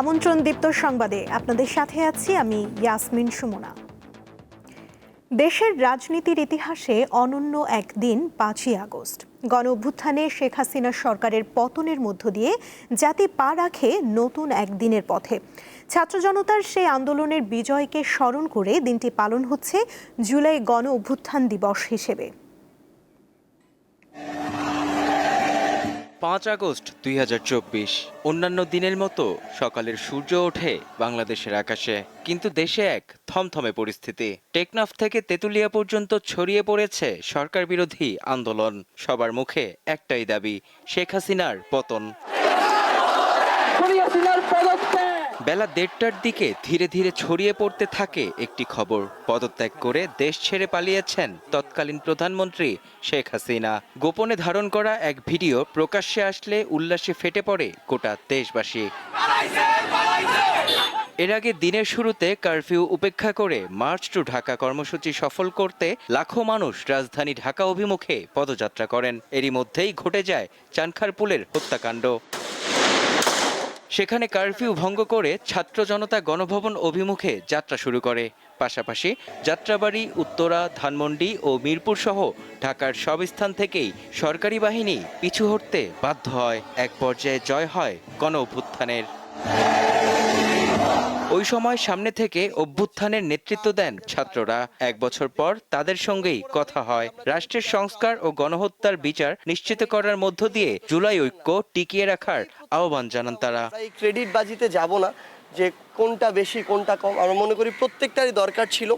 আমন্ত্রণ দীপ্ত সংবাদে। আপনাদের সাথে আছি আমি ইয়াসমিন সুমনা। দেশের রাজনীতির ইতিহাসে অনন্য একদিন, পাঁচই আগস্ট। গণ অভ্যুত্থানে শেখ হাসিনা সরকারের পতনের মধ্য দিয়ে জাতি পা রাখে নতুন একদিনের পথে। ছাত্র জনতার সেই আন্দোলনের বিজয়কে স্মরণ করে দিনটি পালন হচ্ছে জুলাই গণ অভ্যুত্থান দিবস হিসেবে। পাঁচ আগস্ট দুই হাজার চব্বিশ। অন্যান্য দিনের মতো সকালের সূর্য ওঠে বাংলাদেশের আকাশে, কিন্তু দেশে এক থমথমে পরিস্থিতি। টেকনাফ থেকে তেতুলিয়া পর্যন্ত ছড়িয়ে পড়েছে সরকার বিরোধী আন্দোলন। সবার মুখে একটাই দাবি, শেখ হাসিনার পতন। বেলা দেড়টার দিকে ধীরে ধীরে ছড়িয়ে পড়তে থাকে একটি খবর। পদত্যাগ করে দেশ ছেড়ে পালিয়েছেন তৎকালীন প্রধানমন্ত্রী শেখ হাসিনা। গোপনে ধারণ করা এক ভিডিও প্রকাশ্যে আসলে উল্লাসে ফেটে পড়ে গোটা দেশবাসী। এর আগে দিনের শুরুতে কারফিউ উপেক্ষা করে মার্চ টু ঢাকা কর্মসূচি সফল করতে লাখো মানুষ রাজধানী ঢাকা অভিমুখে পদযাত্রা করেন। এরই মধ্যেই ঘটে যায় চানখারপুলের হত্যাকাণ্ড। সেখানে কারফিউ ভঙ্গ করে ছাত্র জনতা গণভবন অভিমুখে যাত্রা শুরু করে। পাশাপাশি যাত্রাবাড়ি, উত্তরা, ধানমন্ডি ও মিরপুর সহ ঢাকার সব স্থান থেকেই সরকারি বাহিনী পিছু হটতে বাধ্য হয়। এক পর্যায়ে জয় হয় গণ অভ্যুত্থানের ওই সময় সামনে থেকে অভ্যুত্থানের নেতৃত্ব দেন ছাত্ররা। এক বছর পর তাদের সঙ্গেই কথা হয়। রাষ্ট্রের সংস্কার ও গণহত্যার বিচার নিশ্চিত করার মধ্য দিয়ে জুলাই ঐক্য টিকিয়ে রাখার আহ্বান জানান তারা। ক্রেডিট বাজিতে যাব না যে কোনটা বেশি, কোনটা কম। আমরা মনে করি প্রত্যেকটারই দরকার ছিল।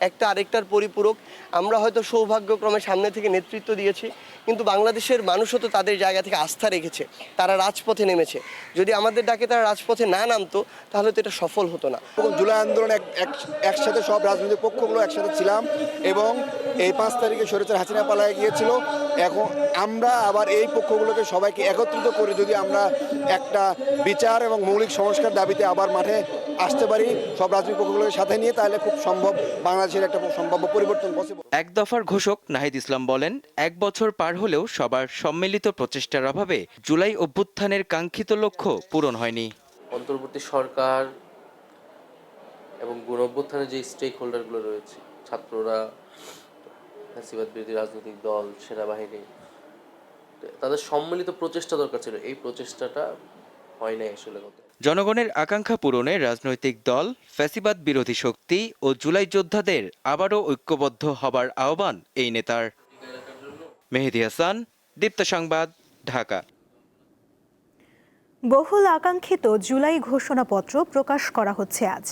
একটা আরেকটার পরিপূরক। আমরা হয়তো সৌভাগ্যক্রমে সামনে থেকে নেতৃত্ব দিয়েছি, কিন্তু বাংলাদেশের মানুষও তো তাদের জায়গা থেকে আস্থা রেখেছে, তারা রাজপথে নেমেছে। যদি আমাদের ডাকে তারা রাজপথে না নামতো, তাহলে তো এটা সফল হতো না। জুলাই আন্দোলন এক এক- একসাথে সব রাজনৈতিক পক্ষগুলো একসাথে ছিলাম এবং এই পাঁচ তারিখে সরেচার হাসিনা পালায় গিয়েছিল, এখন আমরা আবার এই পক্ষগুলোকে সবাইকে একত্রিত করে যদি আমরা একটা বিচার এবং মৌলিক সংস্কার দাবিতে আবার মাঠে আসতে পারি, সব রাজনৈতিক পক্ষগুলোকে সাথে নিয়ে, তাহলে খুব সম্ভব বাংলাদেশের একটা সম্ভাব্য পরিবর্তন পসিবল এক দফার ঘোষক নাহিদ ইসলাম বলেন এক বছর পার হলেও সবার সম্মিলিত প্রচেষ্টার অভাবে জুলাই অভ্যুত্থানের কাঙ্ক্ষিত লক্ষ্য পূরণ হয়নি। অন্তর্বর্তী সরকার এবং গণ অভ্যুত্থানের যে স্টেক হোল্ডারগুলো রয়েছে ছাত্ররা ফ্যাসিবাদ বিরোধী রাজনৈতিক দল সেনাবাহিনী তাদের সম্মিলিত প্রচেষ্টা দরকার ছিল। এই প্রচেষ্টাটা হয় নাই আসলে জনগণের আকাঙ্ক্ষা পূরণে রাজনৈতিক দল ফ্যাসিবাদ বিরোধী শক্তি ও জুলাই যোদ্ধাদের আবারও ঐক্যবদ্ধ হবার আহ্বান এই নেতার। মেহেদি হাসান দীপ্ত সংবাদ ঢাকা। বহুল আকাঙ্ক্ষিত জুলাই ঘোষণাপত্র প্রকাশ করা হচ্ছে আজ।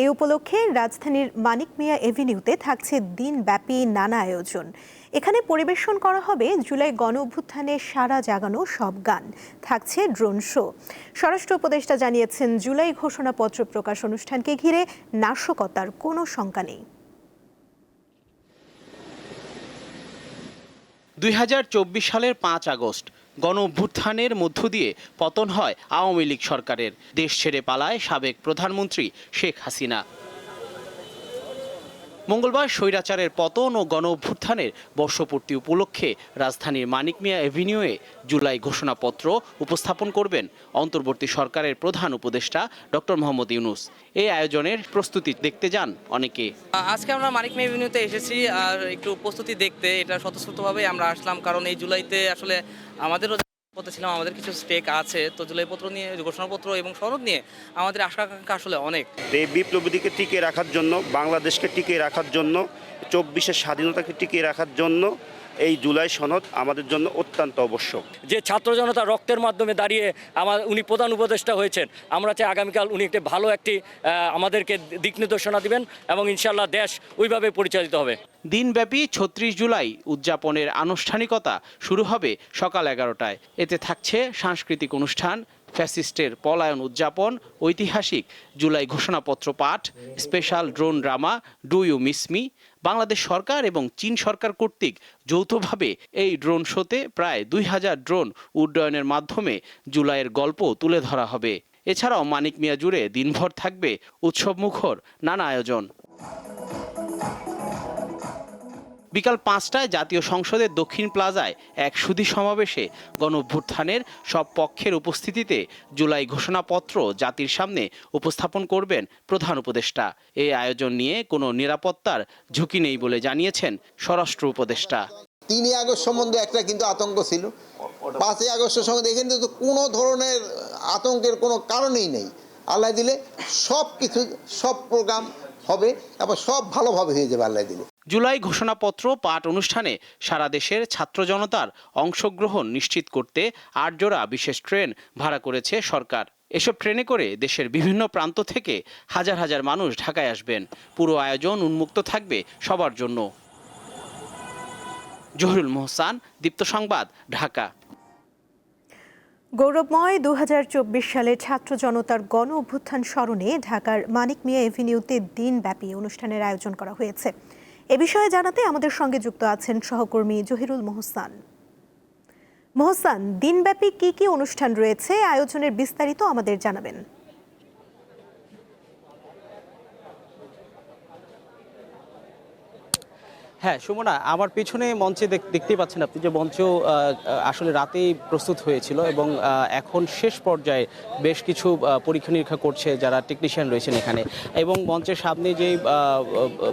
এই উপলক্ষে রাজধানীর মানিক মিয়া এভিনিউতে থাকছে দিনব্যাপী নানা আয়োজন। এখানে পরিবেশন করা হবে জুলাই গণ অভ্যুত্থানে সারা জাগানো সব গান। থাকছে ড্রোন শো। স্বরাষ্ট্র উপদেষ্টা জানিয়েছেন, জুলাই ঘোষণাপত্র প্রকাশ অনুষ্ঠানকে ঘিরে নাশকতার কোনো শঙ্কা নেই। দুই হাজার চব্বিশ সালের পাঁচ আগস্ট গণ অভ্যুত্থানের মধ্য দিয়ে পতন হয় আওয়ামী লীগ সরকারের। দেশ ছেড়ে পালায় সাবেক প্রধানমন্ত্রী শেখ হাসিনা। মঙ্গলবার স্বৈরাচারের পতন ও গণ অভ্যুত্থানের বর্ষপূর্তি উপলক্ষে রাজধানীর মানিক মিয়া এভিনিউয়ে জুলাই ঘোষণাপত্র উপস্থাপন করবেন অন্তর্বর্তী সরকারের প্রধান উপদেষ্টা ডক্টর মোহাম্মদ ইউনুস। এই আয়োজনের প্রস্তুতি দেখতে যান অনেকে। আজকে আমরা মানিক মে এভিনিউতে এসেছি আর একটু প্রস্তুতি দেখতে, এটা স্বতঃস্ফূর্তভাবে আমরা আসলাম, কারণ এই জুলাইতে আসলে আমাদেরও পথে ছিলাম আমাদের কিছু স্টেক আছে, তো জুলাইপত্র নিয়ে, ঘোষণাপত্র এবং সনদ নিয়ে আমাদের আশা আকাঙ্ক্ষা আসলে অনেক। এই বিপ্লবীদিকে টিকিয়ে রাখার জন্য, বাংলাদেশকে টিকিয়ে রাখার জন্য, চব্বিশের স্বাধীনতাকে টিকিয়ে রাখার জন্য এই জুলাই সনদ আমাদের জন্য অত্যন্ত আবশ্যক। যে ছাত্র জনতা রক্তের মাধ্যমে দাঁড়িয়ে আমার উনি প্রধান উপদেষ্টা হয়েছেন আমরা চাই আগামীকাল উনি একটি ভালো একটি আমাদেরকে দিক নির্দেশনা দিবেন এবং ইনশাল্লাহ দেশ ওইভাবে পরিচালিত হবে। দিনব্যাপী ছত্রিশ জুলাই উদযাপনের আনুষ্ঠানিকতা শুরু হবে সকাল এগারোটায়। এতে থাকছে সাংস্কৃতিক অনুষ্ঠান ফ্যাসিস্টের পলায়ন উদযাপন ঐতিহাসিক জুলাই ঘোষণাপত্র পাঠ special drone drama do you miss me Bangladesh সরকার এবং চীন সরকার কর্তৃক যৌথভাবে এই ড্রোন শোতে প্রায় দুই হাজার ড্রোন উড্ডয়নের মাধ্যমে জুলাইয়ের গল্প তুলে ধরা হবে। এছাড়াও মানিক মিয়া জুড়ে দিনভর থাকবে উৎসবমুখর নানা আয়োজন। বিকাল পাঁচটায় জাতীয় সংসদের দক্ষিণ প্লাজায় এক সুধী সমাবেশে গণ সব পক্ষের উপস্থিতিতে জুলাই ঘোষণাপত্র জাতির সামনে উপস্থাপন করবেন প্রধান উপদেষ্টা। এই আয়োজন নিয়ে কোনো নিরাপত্তার ঝুঁকি নেই বলে জানিয়েছেন স্বরাষ্ট্র উপদেষ্টা। তিনই আগস্ট সম্বন্ধে একটা কিন্তু আতঙ্ক ছিল। পাঁচই আগস্টের সম্বন্ধে এখানে তো কোনো ধরনের আতঙ্কের কোনো কারণেই নেই। আল্লাহ দিলে সব কিছু সব প্রোগ্রাম হবে এবং সব ভালোভাবে হয়ে যাবে আল্লাহ দিলে। জুলাই ঘোষণাপত্র পাঠ অনুষ্ঠানে সারা দেশের ছাত্র জনতার অংশগ্রহণ নিশ্চিত করতে আটজোড়া বিশেষ ট্রেন ভাড়া করেছে সরকার। এসব ট্রেনে করে দেশের বিভিন্ন প্রান্ত থেকে হাজার হাজার মানুষ ঢাকায় আসবেন। পুরো আয়োজন উন্মুক্ত থাকবে সবার জন্য। জহিরুল মোহসান, দীপ্ত সংবাদ, ঢাকা। গৌরবময় দু হাজার চব্বিশ সালে ছাত্র জনতার গণ অভ্যুত্থান স্মরণে ঢাকার মানিক মিয়া এভিনিউতে দিনব্যাপী অনুষ্ঠানের আয়োজন করা হয়েছে। এ বিষয়ে জানাতে আমাদের সঙ্গে যুক্ত আছেন সহকর্মী জহিরুল মোহসান। মোহসান, দিনব্যাপী কি কি অনুষ্ঠান রয়েছে? আয়োজনের বিস্তারিত আমাদের জানাবেন। হ্যাঁ সুমনা, আমার পেছনে মঞ্চে দেখ- দেখতেই পাচ্ছেন আপনি যে মঞ্চ আসলে রাতেই প্রস্তুত হয়েছিল এবং এখন শেষ পর্যায়ে বেশ কিছু পরীক্ষা নিরীক্ষা করছে যারা টেকনিশিয়ান রয়েছেন এখানে এবং মঞ্চের সামনে যে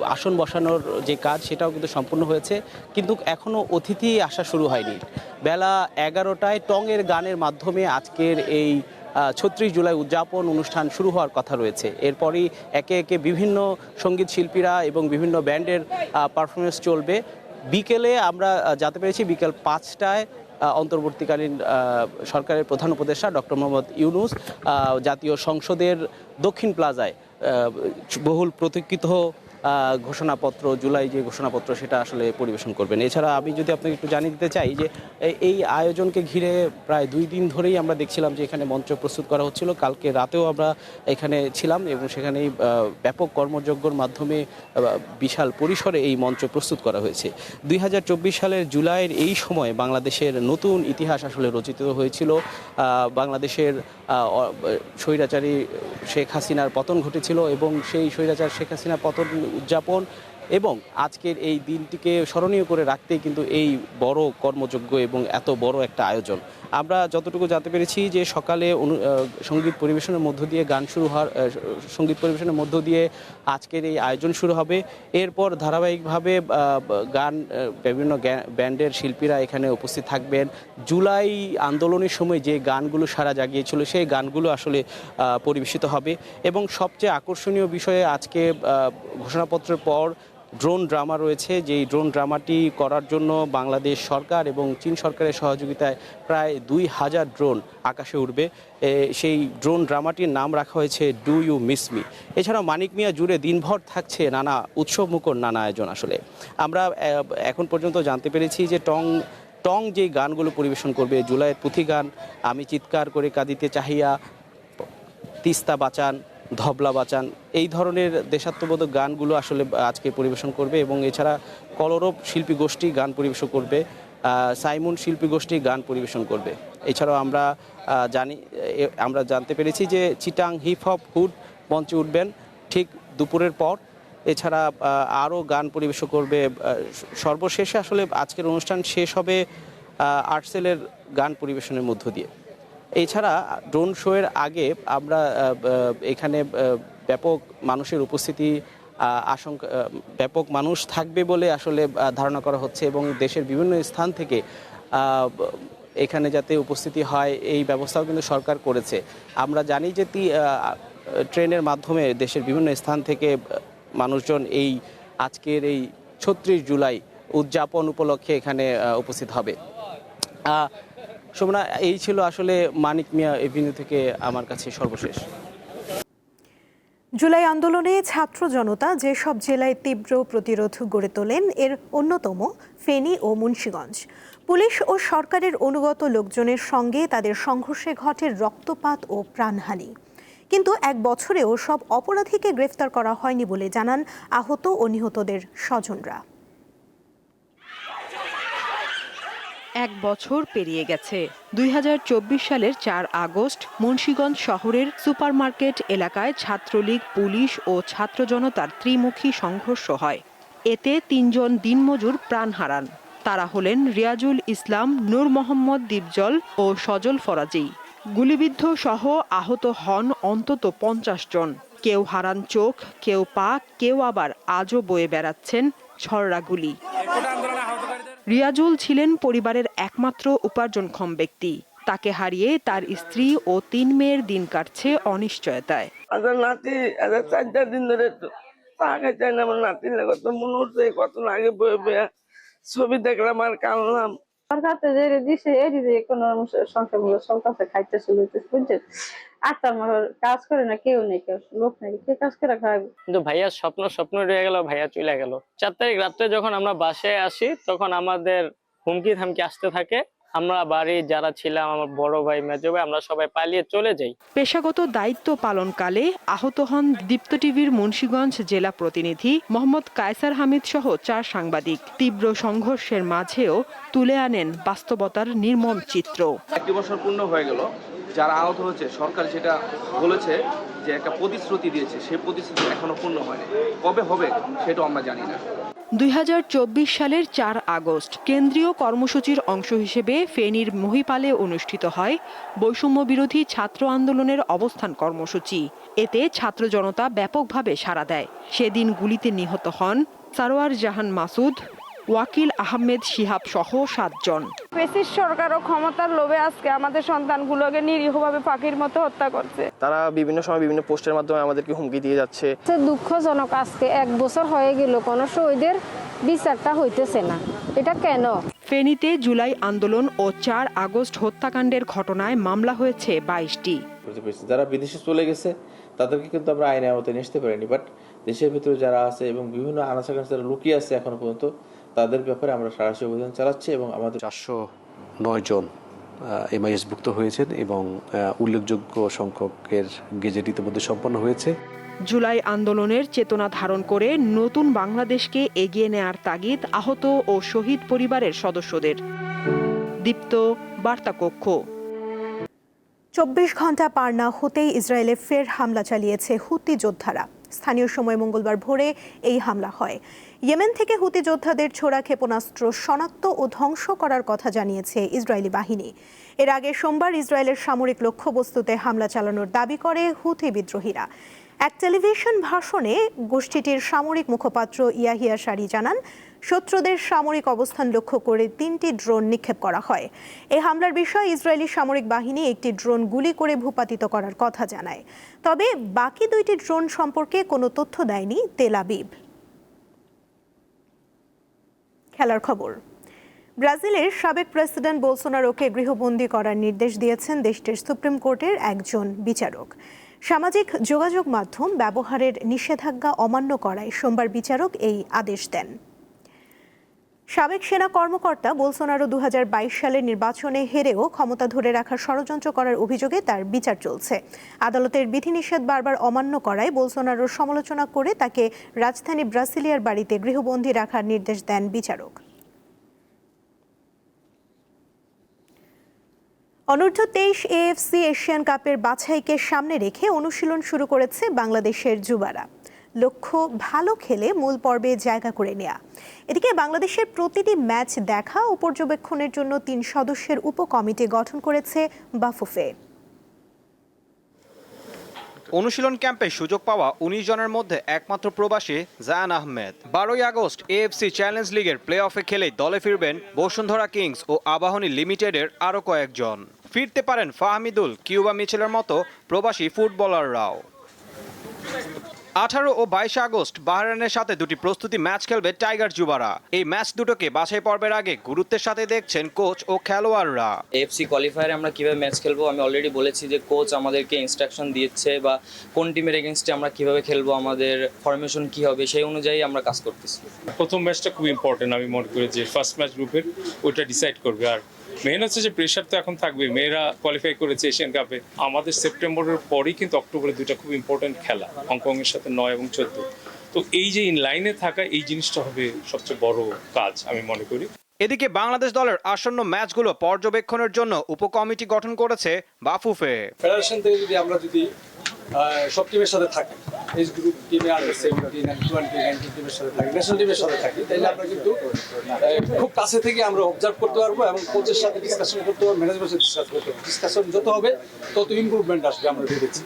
আসন বসানোর যে কাজ সেটাও কিন্তু সম্পূর্ণ হয়েছে কিন্তু এখনও অতিথি আসা শুরু হয়নি। বেলা এগারোটায় টঙের গানের মাধ্যমে আজকের এই ছত্রিশ জুলাই উদযাপন অনুষ্ঠান শুরু হওয়ার কথা রয়েছে। এরপরই একে একে বিভিন্ন সংগীত শিল্পীরা এবং বিভিন্ন ব্যান্ডের পারফরমেন্স চলবে। বিকেলে আমরা জানতে পেরেছি বিকেল পাঁচটায় অন্তর্বর্তীকালীন সরকারের প্রধান উপদেষ্টা ডক্টর মোহাম্মদ ইউনুস জাতীয় সংসদের দক্ষিণ প্লাজায় বহুল প্রতীক্ষিত ঘোষণাপত্র, জুলাই যে ঘোষণাপত্র সেটা আসলে পরিবেশন করবেন। এছাড়া আমি যদি আপনাকে একটু জানিয়ে দিতে চাই যে এই আয়োজনকে ঘিরে প্রায় দুই দিন ধরেই আমরা দেখছিলাম যে এখানে মঞ্চ প্রস্তুত করা হচ্ছিল। কালকে রাতেও আমরা এখানে ছিলাম এবং সেখানেই ব্যাপক কর্মযজ্ঞর মাধ্যমে বিশাল পরিসরে এই মঞ্চ প্রস্তুত করা হয়েছে। দুই হাজার চব্বিশ সালের জুলাইয়ের এই সময় বাংলাদেশের নতুন ইতিহাস আসলে রচিত হয়েছিল। বাংলাদেশের স্বৈরাচারী শেখ হাসিনার পতন ঘটেছিল এবং সেই স্বৈরাচার শেখ হাসিনার পতন উদযাপন এবং আজকের এই দিনটিকে স্মরণীয় করে রাখতেই কিন্তু এই বড় কর্মযজ্ঞ এবং এত বড় একটা আয়োজন। আমরা যতটুকু জানতে পেরেছি যে সকালে অনু- সংগীত পরিবেশনের মধ্য দিয়ে গান শুরু হওয়ার সংগীত পরিবেশনের মধ্য দিয়ে আজকের এই আয়োজন শুরু হবে। এরপর ধারাবাহিকভাবে গান বিভিন্ন ব্যান্ডের শিল্পীরা এখানে উপস্থিত থাকবেন। জুলাই আন্দোলনের সময় যে গানগুলো সারা জাগিয়েছিল, সেই গানগুলো আসলে পরিবেশিত হবে। এবং সবচেয়ে আকর্ষণীয় বিষয়ে আজকে ঘোষণাপত্রের পর ড্রোন ড্রামা রয়েছে। যেই ড্রোন ড্রামাটি করার জন্য বাংলাদেশ সরকার এবং চীন সরকারের সহযোগিতায় প্রায় দুই হাজার ড্রোন আকাশে উঠবে সেই ড্রোন ড্রামাটির নাম রাখা হয়েছে ডু ইউ মিস মি। এছাড়াও মানিক মিয়া জুড়ে দিনভর থাকছে নানা উৎসব মুখর নানা আয়োজন আসলে। আমরা এখন পর্যন্ত জানতে পেরেছি যে টং টং যে গানগুলো পরিবেশন করবে, জুলাইয়ের পুঁথি গান, আমি চিৎকার করে কাঁদিতে চাহিয়া, তিস্তা বাঁচান ধবলা বাঁচান। এই ধরনের দেশাত্মবোধক গানগুলো আসলে আজকে পরিবেশন করবে এবং এছাড়া কলরব শিল্পী গোষ্ঠী গান পরিবেশন করবে সাইমন শিল্পী গোষ্ঠী গান পরিবেশন করবে। এছাড়াও আমরা জানি আমরা জানতে পেরেছি যে চিটাং হিপ হপ হুড মঞ্চে উঠবেন ঠিক দুপুরের পর। এছাড়া আরও গান পরিবেশন করবে সর্বশেষে আসলে আজকের অনুষ্ঠান শেষ হবে আর্টসেলের গান পরিবেশনের মধ্য দিয়ে। এছাড়া ড্রোন শোয়ের আগে আমরা এখানে ব্যাপক মানুষের উপস্থিতি আশঙ্কা ব্যাপক মানুষ থাকবে বলে আসলে ধারণা করা হচ্ছে এবং দেশের বিভিন্ন স্থান থেকে এখানে যাতে উপস্থিতি হয়, এই ব্যবস্থাও কিন্তু সরকার করেছে। আমরা জানি যে ট্রেনের মাধ্যমে দেশের বিভিন্ন স্থান থেকে মানুষজন এই আজকের এই ছত্রিশ জুলাই উদযাপন উপলক্ষে এখানে উপস্থিত হবে। শোভনা, এই ছিল আসলে মানিক মিয়া এভিনিউ থেকে আমার কাছে সর্বশেষ। জুলাই আন্দোলনে ছাত্র জনতা যেসব জেলায় তীব্র প্রতিরোধ গড়ে তোলেন, এর অন্যতম ফেনী ও মুন্সীগঞ্জ। পুলিশ ও সরকারের অনুগত লোকজনের সঙ্গে তাদের সংঘর্ষে ঘটে রক্তপাত ও প্রাণহানি। কিন্তু এক বছরেও সব অপরাধীকে গ্রেফতার করা হয়নি বলে জানান আহত ও নিহতদের স্বজনরা। এক বছর পেরিয়ে গেছে। দুই হাজার চব্বিশ সালের চার আগস্ট মুন্সীগঞ্জ শহরের সুপারমার্কেট এলাকায় ছাত্রলীগ, পুলিশ ও ছাত্র জনতার ত্রিমুখী সংঘর্ষ হয়। এতে তিনজন দিনমজুর প্রাণ হারান। তারা হলেন রিয়াজুল ইসলাম, নূর মোহাম্মদ দীপজল ও সজল ফরাজি। গুলিবিদ্ধ সহ আহত হন অন্তত পঞ্চাশ জন। কেউ হারান চোখ, কেউ পা, কেউ আবার আজও বয়ে বেড়াচ্ছেন ছররা গুলি। রিয়াজুল ছিলেন পরিবারের একমাত্র উপার্জনক্ষম ব্যক্তি। তাকে হারিয়ে তার স্ত্রী ও তিন মেয়ের দিন কাটছে অনিশ্চয়তায়। নাতি চার চার দিন ধরে তো চাই না আমার নাতি কত মনে হচ্ছে কত আগে ছবি দেখলাম আর কানলাম সরকারতে যে দিছে এটি যে কোনো সংসার চলতেছে খাইতে চলতেছে বুঝছেন? তো কাজ করে না কেউ নেই কেউ লোক নেই কে কাজ করে খাওয়াবে? কিন্তু ভাইয়ার স্বপ্ন স্বপ্ন রয়ে গেল ভাইয়া চলে গেল। চার তারিখ রাত্রে যখন আমরা বাসায় আসি তখন আমাদের হুমকি থামকি আসতে থাকে। আমরা বাড়ি যারা ছিলাম আমার বড় ভাই মেজো ভাই আমরা সবাই পালিয়ে চলে যাই। পেশাগত দায়িত্ব পালনকালে আহত হন দীপ্ত টিভির মুন্সীগঞ্জ জেলা প্রতিনিধি মোহাম্মদ কায়সার হামিদ সহ চার সাংবাদিক। তীব্র সংঘর্ষের মাঝেও তুলে আনেন বাস্তবতার নির্মম চিত্র। একটি বছর পূর্ণ হয়ে গেল যারা আহত হয়েছে, সরকার যেটা বলেছে যে একটা প্রতিশ্রুতি দিয়েছে, সেই প্রতিশ্রুতি এখনও পূর্ণ হয়নি। কবে হবে সেটাও আমরা জানি না। দুই সালের চার আগস্ট কেন্দ্রীয় কর্মসূচির অংশ হিসেবে ফেনীর মহিপালে অনুষ্ঠিত হয় বৈষম্য বিরোধী ছাত্র আন্দোলনের অবস্থান কর্মসূচি। এতে ছাত্র জনতা ব্যাপকভাবে সাড়া দেয়। সেদিন গুলিতে নিহত হন সারোয়ার জাহান মাসুদ ওয়াকিল আহমেদ শিহাব সহ সাতজন। বেশির সরকার ও ক্ষমতার লোভে আজকে আমাদের সন্তানগুলোকে নিরীহভাবে পাখির মতো হত্যা করছে। তারা বিভিন্ন সময় বিভিন্ন পোস্টের মাধ্যমে আমাদেরকে হুমকি দিয়ে যাচ্ছে। দুঃখজনক আজকে এক বছর হয়ে গেল কোনো শহীদের বিচারটা হইতেছে না। এটা কেন? ফেনীতে জুলাই আন্দোলন ও চার আগস্ট হত্যাকাণ্ডের ঘটনায় মামলা হয়েছে বাইশটি। যারা বিদেশে চলে গেছে তাদেরকে কিন্তু আমরা আইনের আওতায় নিয়ে আসতে পারিনি। বাট দেশের ভিতরে যারা আছে এবং বিভিন্ন আনাচা যারা লুকিয়ে আছে এখনও পর্যন্ত তাদের ব্যাপারে আমরা সারাশি অভিযান চালাচ্ছি এবং আমাদের চারশো নয় জন এমআইএস ভুক্ত হয়েছেন এবং উল্লেখযোগ্য সংখ্যকের গেজেট ইতিমধ্যে সম্পন্ন হয়েছে। জুলাই আন্দোলনের চেতনা ধারণ করে নতুন বাংলাদেশকে এগিয়ে নেয়ার তাগিদ আহত ও শহীদ পরিবারের সদস্যদের। দীপ্ত বার্তা কক্ষ চব্বিশ ঘণ্টা পার না হতেই ইসরায়েলে ফের হামলা চালিয়েছে হুতি যোদ্ধারা। স্থানীয় সময় মঙ্গলবার ভোরে এই হামলা হয়। ইয়েমেন থেকে হুতি যোদ্ধাদের ছোড়া ক্ষেপণাস্ত্র শনাক্ত ও ধ্বংস করার কথা জানিয়েছে ইসরায়েলি বাহিনী। এর আগে সোমবার ইসরায়েলের সামরিক লক্ষ্যবস্তুতে হামলা চালানোর দাবি করে হুতি বিদ্রোহীরা। এক টেলিভিশন ভাষণে গোষ্ঠীটির সামরিক মুখপাত্র ইয়াহিয়া সারি জানান শত্রুদের সামরিক অবস্থান লক্ষ্য করে তিনটি ড্রোন নিক্ষেপ করা হয়। এই হামলার বিষয়ে ইসরায়েলি সামরিক বাহিনী একটি ড্রোন গুলি করে ভূপাতিত করার কথা জানায়। তবে বাকি দুইটি ড্রোন সম্পর্কে কোনো তথ্য দেয়নি তেল আবিব। খেলার খবর। ব্রাজিলের সাবেক প্রেসিডেন্ট বোলসোনারোকে গৃহবন্দী করার নির্দেশ দিয়েছেন দেশটির সুপ্রিম কোর্টের একজন বিচারক। সামাজিক যোগাযোগ মাধ্যম ব্যবহারের নিষেধাজ্ঞা অমান্য করায় সোমবার বিচারক এই আদেশ দেন। সাবেক সেনা কর্মকর্তা বোলসোনারো দু হাজার বাইশ সালের নির্বাচনে হেরেও ক্ষমতা ধরে রাখার ষড়যন্ত্র করার অভিযোগে তার বিচার চলছে। আদালতের বিধিনিষেধ বারবার অমান্য করায় বোলসোনারোর সমালোচনা করে তাকে রাজধানী ব্রাসিলিয়ার বাড়িতে গৃহবন্দী রাখার নির্দেশ দেন বিচারক। অনূর্ধ্ব তেইশ এএফসি এশিয়ান কাপের বাছাইকে সামনে রেখে অনুশীলন শুরু করেছে বাংলাদেশের যুবারা। লক্ষ্য ভালো খেলে মূল পর্বে জায়গা করে নেয়া। এদিকে বাংলাদেশের প্রতিটি ম্যাচ দেখা ও পর্যবেক্ষণের জন্য তিন সদস্যের উপকমিটি গঠন করেছে বাফুফে। অনুশীলন ক্যাম্পে সুযোগ পাওয়া উনিশ জনের মধ্যে একমাত্র প্রবাসী জায়ান আহমেদ। বারোই আগস্ট এএফসি চ্যালেঞ্জ লিগের প্লে অফে খেলেই দলে ফিরবেন বসুন্ধরা কিংস ও আবাহনী লিমিটেডের আরও কয়েকজন। ফিরতে পারেন ফাহমিদুল কিউবা মিচেলের মতো প্রবাসী ফুটবলাররাও। আঠারো ও বাইশে আগস্ট বাহরাইনের সাথে দুটি প্রস্তুতি ম্যাচ খেলবে টাইগার যুবারা। এই ম্যাচ দুটোকে বাছাই পর্বের আগে গুরুত্বের সাথে দেখছেন কোচ ও খেলোয়াড়রা। এফসি কোয়ালিফায়ারে আমরা কীভাবে ম্যাচ খেলব? আমি অলরেডি বলেছি যে কোচ আমাদেরকে ইনস্ট্রাকশন দিচ্ছে বা কোন টিমের এগেনস্টে আমরা কীভাবে খেলব আমাদের ফরমেশন কি হবে সেই অনুযায়ী আমরা কাজ করতেছি। প্রথম ম্যাচটা খুব ইম্পর্টেন্ট আমি মনে করি যে ফার্স্ট ম্যাচ গ্রুপের ওইটা ডিসাইড করবে আর মেন হচ্ছে যে প্রেশার তো এখন থাকবে মেয়েরা কোয়ালিফাই করেছে এশিয়ান কাপে আমাদের সেপ্টেম্বরের পরেই কিন্তু অক্টোবরে দুইটা খুব ইম্পর্টেন্ট খেলা হংকংয়ের সাথে নয় এবং চোদ্দ। তো এই যে ইন লাইনে থাকা এই জিনিসটা হবে সবচেয়ে বড় কাজ আমি মনে করি। এদিকে বাংলাদেশ দলের আসন্ন ম্যাচগুলো পর্যবেক্ষণের জন্য উপকমিটি গঠন করেছে বাফুফে। ফেডারেশন থেকে যদি আমরা যদি সব টিমের সাথে থাকি। এজ গ্রুপ টিমে আর সেভেন্টি অ্যান্ড টোয়েন্টি নাইনটি টিমের সাথে থাকি ন্যাশনাল টিমের সাথে থাকি। তাইলে আমরা কিন্তু খুব কাছে থেকে আমরা অবজার্ভ করতে পারব এবং কোচের সাথে ডিসকাশন করতে পারব ম্যানেজমেন্টের সাথে ডিসকাস করতে পারব। ডিসকাশন যত হবে, তত ইম্প্রুভমেন্ট আসবে আমরা ভেবেছি।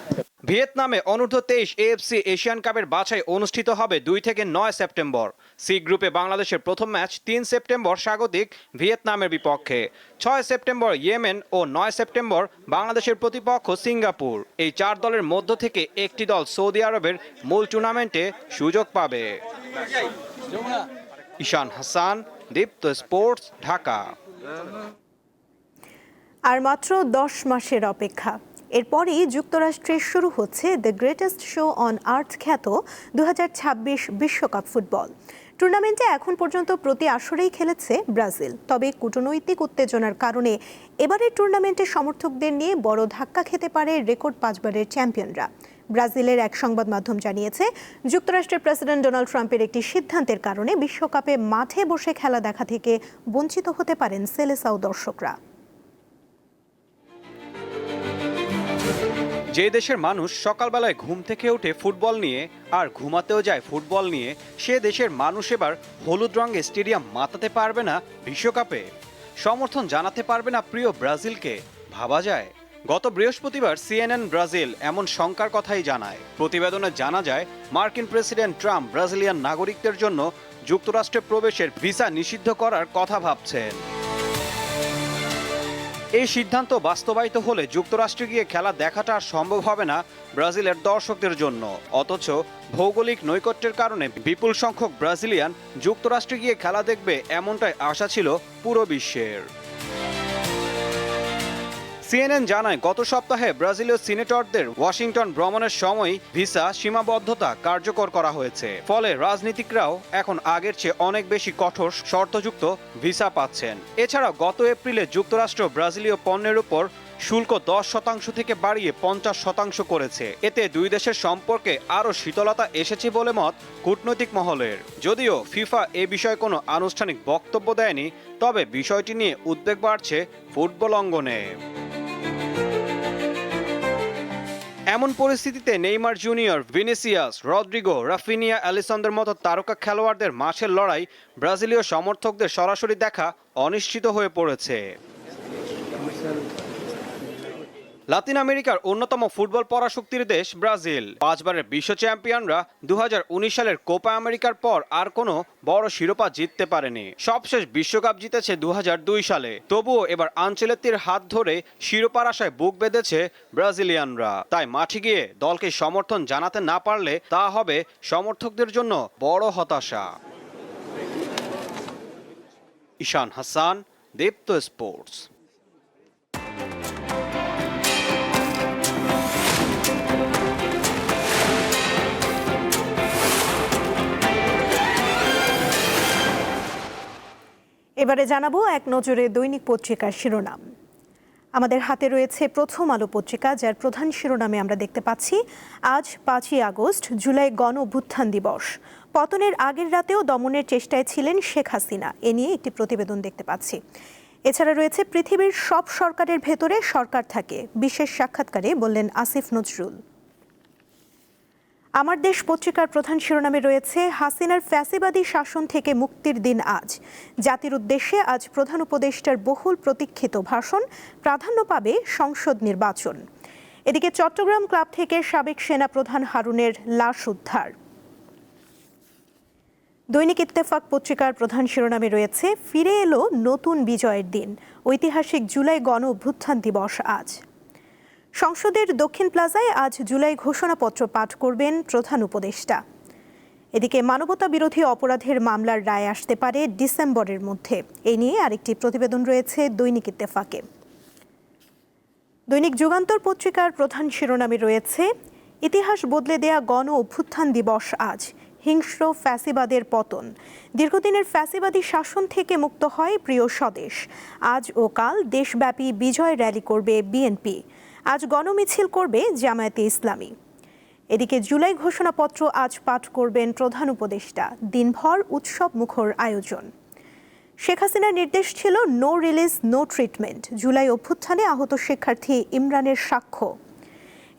ভিয়েতনামে অনূর্ধ্ব তেইশ এএফসি এশিয়ান কাপের বাছাই অনুষ্ঠিত হবে দুই থেকে নয় সেপ্টেম্বর। সি গ্রুপে বাংলাদেশের প্রথম ম্যাচ তিন সেপ্টেম্বর স্বাগতিক ভিয়েতনামের বিপক্ষে। ছয় সেপ্টেম্বর ইয়েমেন ও নয় সেপ্টেম্বর বাংলাদেশের প্রতিপক্ষ সিঙ্গাপুর। এই চার দলের মধ্য থেকে একটি দল সৌদি আরবের মূল টুর্নামেন্টে সুযোগ পাবে। ঈশান হাসান, দীপ্ত স্পোর্টস, ঢাকা। আর মাত্র দশ মাসের অপেক্ষা। এরপরই যুক্তরাষ্ট্রে শুরু হচ্ছে the greatest show on earth খ্যাত দু বিশ্বকাপ ফুটবল। টুর্নামেন্টে এখন পর্যন্ত প্রতি আসরেই খেলেছে ব্রাজিল। তবে কূটনৈতিক উত্তেজনার কারণে এবারের টুর্নামেন্টে সমর্থকদের নিয়ে বড় ধাক্কা খেতে পারে রেকর্ড পাঁচবারের চ্যাম্পিয়নরা। ব্রাজিলের এক সংবাদ মাধ্যম জানিয়েছে, যুক্তরাষ্ট্রের প্রেসিডেন্ট ডোনাল্ড ট্রাম্পের একটি সিদ্ধান্তের কারণে বিশ্বকাপে মাঠে বসে খেলা দেখা থেকে বঞ্চিত হতে পারেন সেলেসাও দর্শকরা। যে দেশের মানুষ সকালবেলায় ঘুম থেকে উঠে ফুটবল নিয়ে আর ঘুমাতেও যায় ফুটবল নিয়ে, সে দেশের মানুষ এবার হলুদ রঙে স্টেডিয়াম মাতাতে পারবে না বিশ্বকাপে। সমর্থন জানাতে পারবে না প্রিয় ব্রাজিলকে। ভাবা যায়, গত বৃহস্পতিবার সিএনএন ব্রাজিল এমন শঙ্কার কথাই জানায়। প্রতিবেদনে জানা যায়, মার্কিন প্রেসিডেন্ট ট্রাম্প ব্রাজিলিয়ান নাগরিকদের জন্য যুক্তরাষ্ট্রে প্রবেশের ভিসা নিষিদ্ধ করার কথা ভাবছেন। এই সিদ্ধান্ত বাস্তবায়িত হলে যুক্তরাষ্ট্রে গিয়ে খেলা দেখাটা আর সম্ভব হবে না ব্রাজিলের দর্শকদের জন্য। অথচ ভৌগোলিক নৈকট্যের কারণে বিপুল সংখ্যক ব্রাজিলিয়ান যুক্তরাষ্ট্রে গিয়ে খেলা দেখবে এমনটাই আশা ছিল পুরো বিশ্বের। সিএনএন জানায়, গত সপ্তাহে ব্রাজিলীয় সিনেটরদের ওয়াশিংটন ভ্রমণের সময় ভিসা সীমাবদ্ধতা কার্যকর করা হয়েছে। ফলে রাজনীতিকরাও এখন আগের চেয়ে অনেক বেশি কঠোর শর্তযুক্ত ভিসা পাচ্ছেন। এছাড়া গত এপ্রিলে যুক্তরাষ্ট্র ব্রাজিলীয় পণ্যের উপর শুল্ক দশ শতাংশ থেকে বাড়িয়ে পঞ্চাশ শতাংশ করেছে। এতে দুই দেশের সম্পর্কে আরও শীতলতা এসেছে বলে মত কূটনৈতিক মহলের। যদিও ফিফা এ বিষয়ে কোনো আনুষ্ঠানিক বক্তব্য দেয়নি, তবে বিষয়টি নিয়ে উদ্বেগ বাড়ছে ফুটবল অঙ্গনে। এমন পরিস্থিতিতে Neymar junior, Vinicius, Rodrygo, Raphinha অ্যালিসনদের মতো তারকা খেলোয়াড়দের মাঠের লড়াই ব্রাজিলীয় সমর্থকদের সরাসরি দেখা অনিশ্চিত হয়ে পড়েছে। লাতিন আমেরিকার অন্যতম ফুটবল পরাশক্তির দেশ ব্রাজিল। পাঁচবারের বিশ্ব চ্যাম্পিয়নরা দুহাজার উনিশ সালের কোপা আমেরিকার পর আর কোনো বড় শিরোপা জিততে পারেনি। সবশেষ বিশ্বকাপ জিতেছে দু হাজার দুই সালে। তবুও এবার আঞ্চলেত্তির হাত ধরে শিরোপার আশায় বুক বেঁধেছে ব্রাজিলিয়ানরা। তাই মাঠে গিয়ে দলকে সমর্থন জানাতে না পারলে তা হবে সমর্থকদের জন্য বড় হতাশা। ঈশান হাসান, দীপ্ত স্পোর্টস। এবারে জানাব এক নজরে দৈনিক পত্রিকার শিরোনাম। আমাদের হাতে রয়েছে প্রথম আলো পত্রিকা, যার প্রধান শিরোনামে আমরা দেখতে পাচ্ছি, আজ পাঁচই আগস্ট, জুলাই গণ অভ্যুত্থান দিবস। পতনের আগের রাতেও দমনের চেষ্টায় ছিলেন শেখ হাসিনা। এ নিয়ে একটি প্রতিবেদন দেখতে পাচ্ছি। এছাড়া রয়েছে পৃথিবীর সব সরকারের ভেতরে সরকার থাকে, বিশেষ সাক্ষাৎকারে বললেন আসিফ নজরুল। আমার দেশ পত্রিকার প্রধান শিরোনামে রয়েছে, হাসিনার ফ্যাসিবাদী শাসন থেকে মুক্তির দিন আজ। জাতির উদ্দেশ্যে আজ প্রধান উপদেষ্টার বহুল প্রতীক্ষিত ভাষণ, প্রাধান্য পাবে সংসদ নির্বাচন। এদিকে চট্টগ্রাম ক্লাব থেকে সাবেক সেনা প্রধান হারুনের লাশ উদ্ধার। দৈনিক ইত্তেফাক পত্রিকার প্রধান শিরোনামে রয়েছে, ফিরে এলো নতুন বিজয়ের দিন। ঐতিহাসিক জুলাই গণ অভ্যুত্থান দিবস আজ। সংসদের দক্ষিণ প্লাজায় আজ জুলাই ঘোষণাপত্র পাঠ করবেন প্রধান উপদেষ্টা। এদিকে মানবতা বিরোধী অপরাধের মামলার রায় আসতে পারে ডিসেম্বরের মধ্যে। এ নিয়ে আরেকটি প্রতিবেদন রয়েছে দৈনিক ইত্তেফাকে। দৈনিক যুগান্তর পত্রিকার প্রধান শিরোনামে রয়েছে, ইতিহাস বদলে দেয়া গণ অভ্যুত্থান দিবস আজ, হিংস্র ফ্যাসিবাদের পতন। দীর্ঘদিনের ফ্যাসিবাদী শাসন থেকে মুক্ত হয় প্রিয় স্বদেশ। আজ ও কাল দেশব্যাপী বিজয় র্যালি করবে বিএনপি। আজ গণমিছিল করবে জামায়াতে ইসলামী। এদিকে জুলাই ঘোষণাপত্র আজ পাঠ করবেন প্রধান উপদেষ্টা। দিনভর উৎসব মুখর আয়োজন। শেখ হাসিনার নির্দেশ ছিল no release no treatment July অভ্যুত্থানে আহত শিক্ষার্থী ইমরানের সাক্ষ্য।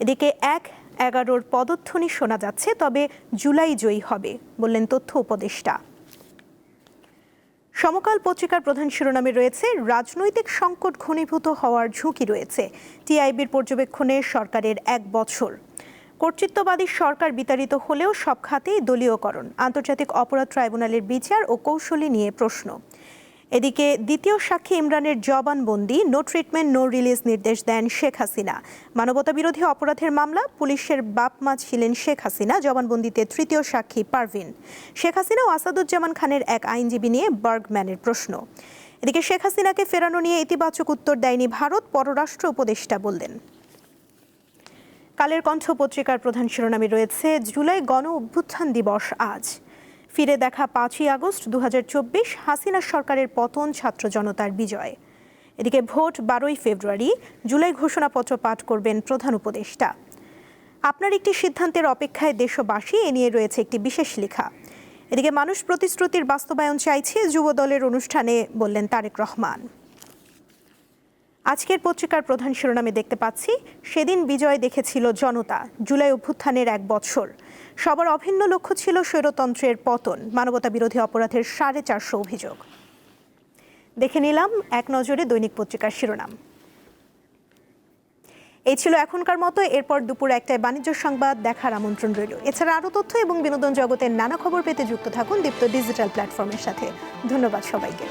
এদিকে এক এগারোর পদধ্বনি শোনা যাচ্ছে, তবে জুলাই জয়ী হবে, বললেন তথ্য উপদেষ্টা। সমকাল পত্রিকার প্রধান শিরোনামে রয়েছে, রাজনৈতিক সংকট ঘনীভূত হওয়ার ঝুঁকি রয়েছে, টিআইবির পর্যবেক্ষণে সরকারের এক বছর। কর্তৃত্ববাদী সরকার বিতাড়িত হলেও সব খাতেই দলীয়করণ, আন্তর্জাতিক অপরাধ ট্রাইব্যুনালের বিচার ও কৌশলী নিয়ে প্রশ্ন। এদিকে দ্বিতীয় সাক্ষী ইমরানের জবানবন্দি নো ট্রিটমেন্ট নো রিলিজ নির্দেশ দেন শেখ হাসিনা। মানবতাবিরোধী অপরাধের মামলা, পুলিশের বাপ মা ছিলেন শেখ হাসিনা, জবানবন্দিতে তৃতীয় সাক্ষী পারভিন। শেখ হাসিনা ও আসাদুজ্জামান খানের এক আইনজীবী নিয়ে বার্গম্যানের প্রশ্ন। এদিকে শেখ হাসিনাকে ফেরানো নিয়ে ইতিবাচক উত্তর দেয়নি ভারত, পররাষ্ট্র উপদেষ্টা বললেন। কালের কণ্ঠ পত্রিকার প্রধান শিরোনামে রয়েছে, জুলাই গণ অভ্যুত্থান দিবস আজ। ফিরে দেখা পাঁচই আগস্ট দুহাজার চব্বিশ হাসিনা সরকারের পতন ছাত্র জনতার বিজয়। এদিকে ভোট বারোই ফেব্রুয়ারি, জুলাই ঘোষণাপত্র পাঠ করবেন প্রধান উপদেষ্টা। আপনার একটি সিদ্ধান্তের অপেক্ষায় দেশবাসী, এ নিয়ে রয়েছে একটি বিশেষ লেখা। এদিকে মানুষ প্রতিশ্রুতির বাস্তবায়ন চাইছে, যুবদলের অনুষ্ঠানে বললেন তারেক রহমান। আজকের পত্রিকার প্রধান শিরোনামে দেখতে পাচ্ছি, সেদিন বিজয় দেখেছিল জনতা, জুলাই অভ্যুত্থানের এক বছর। সবার অভিন্ন লক্ষ্য ছিল স্বৈরতন্ত্রের পতন, মানবতা বিরোধী অপরাধের সাড়ে চারশো অভিযোগ। দেখে নিলাম এক নজরে দৈনিক পত্রিকার শিরোনাম। এই ছিল এখনকার মতো, এরপর দুপুর একটায় বাণিজ্য সংবাদ দেখার আমন্ত্রণ রইল। এছাড়া আরও তথ্য এবং বিনোদন জগতের নানা খবর পেতে যুক্ত থাকুন দীপ্ত ডিজিটাল প্ল্যাটফর্মের সাথে। ধন্যবাদ সবাইকে।